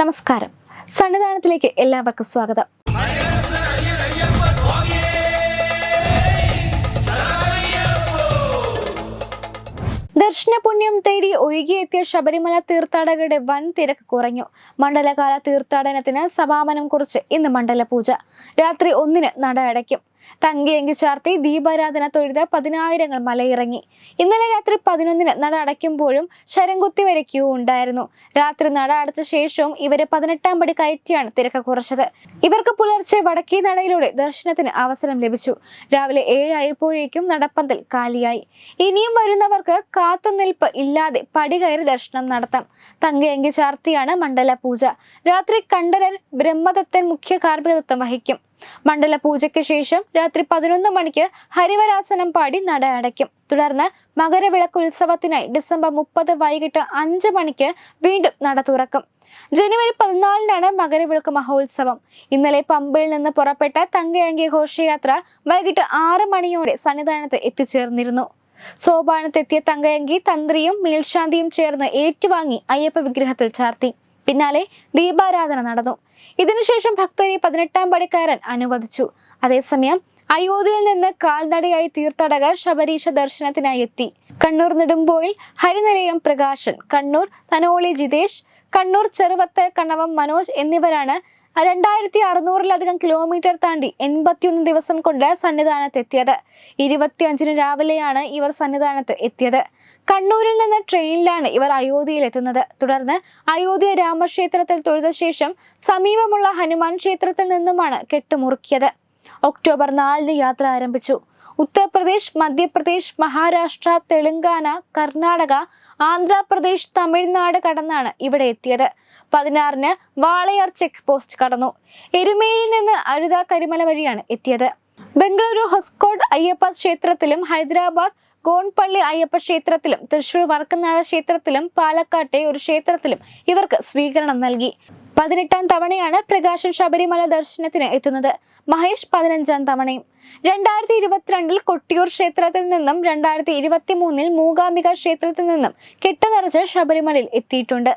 നമസ്കാരം. സന്നിധാനത്തിലേക്ക് എല്ലാവർക്കും സ്വാഗതം. ദർശനപുണ്യം തേടി ഒഴുകിയെത്തിയ ശബരിമല തീർത്ഥാടകരുടെ വൻ തിരക്ക് കുറഞ്ഞു. മണ്ഡലകാല തീർത്ഥാടനത്തിന് സമാപനം കുറിച്ച് ഇന്ന് മണ്ഡല പൂജ രാത്രി ഒന്നിന് നട അടയ്ക്കും തങ്കിയങ്കി ചാർത്തി ദീപാരാധന തൊഴുത് പതിനായിരങ്ങൾ മലയിറങ്ങി. ഇന്നലെ രാത്രി പതിനൊന്നിന് നട അടയ്ക്കുമ്പോഴും ശരംകുത്തി വരെ ക്യൂ ഉണ്ടായിരുന്നു. രാത്രി നട അടച്ച ശേഷവും ഇവരെ പതിനെട്ടാം പടി കയറ്റിയാണ് തിരക്ക് കുറച്ചത്. ഇവർക്ക് പുലർച്ചെ വടക്കേ നടയിലൂടെ ദർശനത്തിന് അവസരം ലഭിച്ചു. രാവിലെ ഏഴായപ്പോഴേക്കും നടപ്പന്തൽ കാലിയായി. ഇനിയും വരുന്നവർക്ക് കാത്തുനിൽപ്പ് ഇല്ലാതെ പടി കയറി ദർശനം നടത്താം. തങ്കയങ്കി ചാർത്തിയാണ് മണ്ഡല പൂജ. രാത്രി കണ്ഠരൻ ബ്രഹ്മദത്തൻ മുഖ്യ കാർമ്മികത്വം വഹിക്കും. മണ്ഡല പൂജയ്ക്ക് ശേഷം രാത്രി പതിനൊന്ന് മണിക്ക് ഹരിവരാസനം പാടി നട അടയ്ക്കും. തുടർന്ന് മകരവിളക്ക് ഉത്സവത്തിനായി ഡിസംബർ മുപ്പത് വൈകിട്ട് അഞ്ച് മണിക്ക് വീണ്ടും നട തുറക്കും. ജനുവരി പതിനാലിനാണ് മകരവിളക്ക് മഹോത്സവം. ഇന്നലെ പമ്പയിൽ നിന്ന് പുറപ്പെട്ട തങ്കയങ്കി ഘോഷയാത്ര വൈകിട്ട് ആറ് മണിയോടെ സന്നിധാനത്ത് എത്തിച്ചേർന്നിരുന്നു. സോപാനത്തെത്തിയ തങ്കയങ്കി തന്ത്രിയും മേൽശാന്തിയും ചേർന്ന് ഏറ്റുവാങ്ങി അയ്യപ്പ വിഗ്രഹത്തിൽ ചാർത്തി. പിന്നാലെ ദീപാരാധന നടന്നു. ഇതിനുശേഷം ഭക്തരെ പതിനെട്ടാം പടിക്കാരൻ അനുവദിച്ചു. അതേസമയം അയോധ്യയിൽ നിന്ന് കാൽനടയായി തീർത്ഥാടകർ ശബരീശ ദർശനത്തിനായി എത്തി. കണ്ണൂർ നെടുമ്പോയിൽ ഹരിനിലയം പ്രകാശൻ കണ്ണൂർ തനോളി ജിതേഷ് കണ്ണൂർ ചെറുവത്ത് കണ്ണവം മനോജ് എന്നിവരാണ് രണ്ടായിരത്തി അറുന്നൂറിലധികം കിലോമീറ്റർ താണ്ടി എൺപത്തിയൊന്ന് ദിവസം കൊണ്ട് സന്നിധാനത്ത് എത്തിയത്. ഇരുപത്തിയഞ്ചിന് രാവിലെയാണ് ഇവർ സന്നിധാനത്ത് എത്തിയത്. കണ്ണൂരിൽ നിന്ന് ട്രെയിനിലാണ് ഇവർ അയോധ്യയിൽ എത്തുന്നത്. തുടർന്ന് അയോധ്യ രാമക്ഷേത്രത്തിൽ തൊഴുത ശേഷം സമീപമുള്ള ഹനുമാൻ ക്ഷേത്രത്തിൽ നിന്നുമാണ് കെട്ടുമുറുക്കിയത്. ഒക്ടോബർ നാലിന് യാത്ര ആരംഭിച്ചു. ഉത്തർപ്രദേശ് മധ്യപ്രദേശ് മഹാരാഷ്ട്ര തെലങ്കാന കർണാടക ആന്ധ്രാപ്രദേശ് തമിഴ്നാട് കടന്നാണ് ഇവിടെ എത്തിയത്. പതിനാറിന് വാളയാർ ചെക്ക് പോസ്റ്റ് കടന്നു. എരുമേലിയിൽ നിന്ന് അരുത കരിമല വഴിയാണ് എത്തിയത്. ബംഗളൂരു ഹൊസ്കോട്ട് അയ്യപ്പ ക്ഷേത്രത്തിലും ഹൈദരാബാദ് ഗോൺപള്ളി അയ്യപ്പ ക്ഷേത്രത്തിലും തൃശൂർ വർക്കനാട ക്ഷേത്രത്തിലും പാലക്കാട്ടെ ഒരു ക്ഷേത്രത്തിലും ഇവർക്ക് സ്വീകരണം നൽകി. പതിനെട്ടാം തവണയാണ് പ്രകാശൻ ശബരിമല ദർശനത്തിന് എത്തുന്നത്. മഹേഷ് പതിനഞ്ചാം തവണയും. രണ്ടായിരത്തി ഇരുപത്തിരണ്ടിൽ കൊട്ടിയൂർ ക്ഷേത്രത്തിൽ നിന്നും രണ്ടായിരത്തി ഇരുപത്തി മൂന്നിൽ മൂകാംബിക ക്ഷേത്രത്തിൽ നിന്നും കെട്ടുനിറച്ച് ശബരിമലയിൽ എത്തിയിട്ടുണ്ട്.